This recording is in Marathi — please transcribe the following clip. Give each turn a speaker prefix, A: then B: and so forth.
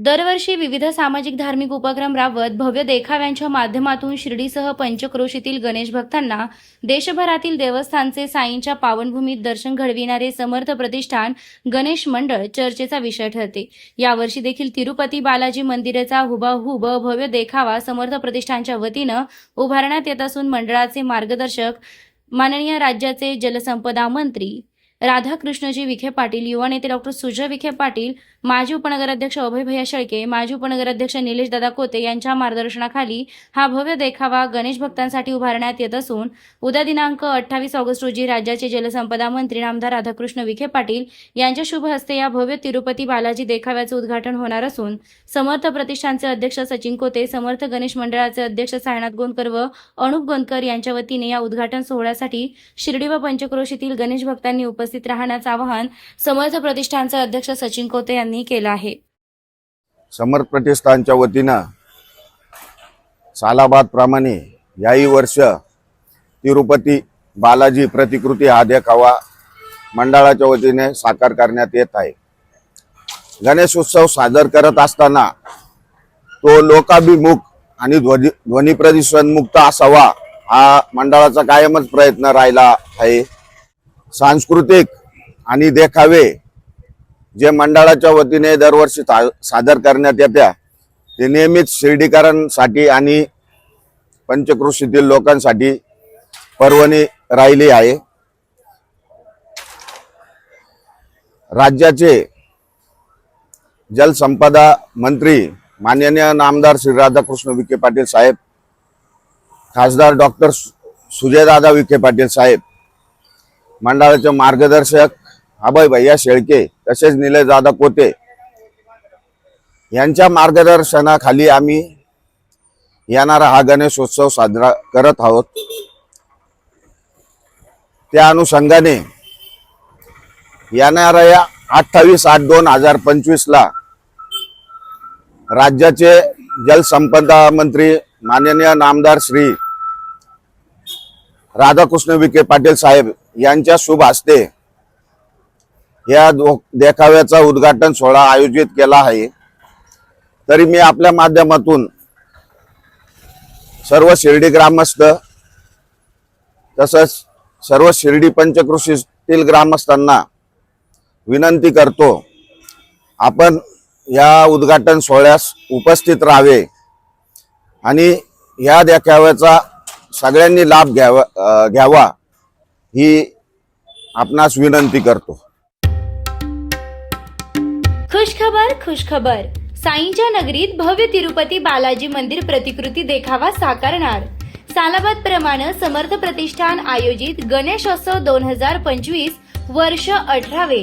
A: दरवर्षी विविध सामाजिक धार्मिक उपक्रम राबवत भव्य देखाव्यांच्या माध्यमातून शिर्डीसह पंचक्रोशीतील गणेश भक्तांना देशभरातील देवस्थानचे साईंच्या पावनभूमीत दर्शन घडविणारे समर्थ प्रतिष्ठान गणेश मंडळ चर्चेचा विषय ठरते. यावर्षी देखील तिरुपती बालाजी मंदिराचा हुबाहुब भव्य देखावा समर्थ प्रतिष्ठानच्या वतीनं उभारण्यात येत असून मंडळाचे मार्गदर्शक माननीय राज्याचे जलसंपदा मंत्री राधाकृष्णजी विखे पाटील युवा नेते डॉक्टर सुजय विखे पाटील माजी उपनगराध्यक्ष अभय भैया शेळके माजी उपनगराध्यक्ष निलेश दादा कोते यांच्या मार्गदर्शनाखाली हा भव्य देखावा गणेश भक्तांसाठी उभारण्यात येत असून उद्या दिनांक अठ्ठावीस ऑगस्ट रोजी राज्याचे जलसंपदा मंत्री नामदार राधाकृष्ण विखे पाटील यांच्या शुभ हस्ते या भव्य तिरुपती बालाजी देखाव्याचे उद्घाटन होणार असून समर्थ प्रतिष्ठानचे अध्यक्ष सचिन कोते समर्थ गणेश मंडळाचे अध्यक्ष सायनाथ गोंदकर व अनुप गोंदकर यांच्या वतीने या उद्घाटन सोहळ्यासाठी शिर्डी व पंचक्रोशीतील गणेश भक्तांनी उपस्थित राहण्याचं आवाहन समर्थ प्रतिष्ठानचे अध्यक्ष सचिन कोते यांनी केलं आहे.
B: समर्थ प्रतिष्ठानच्या वतीनं सालाबाद प्रमाणे याही वर्ष तिरुपती बालाजी प्रतिकृती हा देखावा मंडळाच्या वतीने साकार करण्यात येत आहे. गणेश उत्सव सादर करत असताना तो लोकाभिमुख आणि ध्वनी ध्वनी प्रदूषण मुक्त असावा हा मंडळाचा कायमच प्रयत्न राहिला आहे. सांस्कृतिक आणि देखावे जे मंडळाच्या वतीने दरवर्षी सा- सादर करण्यात येत्या ते नेहमीच शिर्डीकरांसाठी आणि पंचकृषीतील लोकांसाठी पर्वणी राहिली आहे. राज्याचे जलसंपदा मंत्री माननीय नामदार श्री राधाकृष्ण विखे पाटील साहेब खासदार डॉक्टर सुजयदादा विखे पाटील साहेब मंडळाचे मार्गदर्शक अभय भैया शेळके तसेच निलय जाधव कोते. यांच्या मार्गदर्शनाखाली आम्ही येणारा हा गणेशोत्सव साजरा करत आहोत. त्या अनुषंगाने येणाऱ्या अठ्ठावीस आठ दोन हजार पंचवीसला राज्याचे जलसंपदा मंत्री माननीय नामदार श्री राधाकृष्ण विखे पाटील साहेब यांच्या शुभ हस्ते या दो- देखाव्याचा उद्घाटन सोहळा आयोजित केला आहे. तरी मी आपल्या माध्यमातून सर्व शिर्डी ग्रामस्थ तसंच सर्व शिर्डी पंचकृषीतील ग्रामस्थांना विनंती करतो आपण या उद्घाटन सोहळ्यास उपस्थित राहावे आणि या देखाव्याचा सगळ्यांनी लाभ घ्यावा घ्यावा. ही आपणास विनंती करतो.
A: खुशखबर खुशखबर. साईंच्या नगरीत भव्य तिरुपती बालाजी मंदिर प्रतिकृती देखावा साकारणार. सालाबाद प्रमाणे समर्थ प्रतिष्ठान आयोजित गणेशोत्सव दोन हजार पंचवीस वर्ष अठरावे.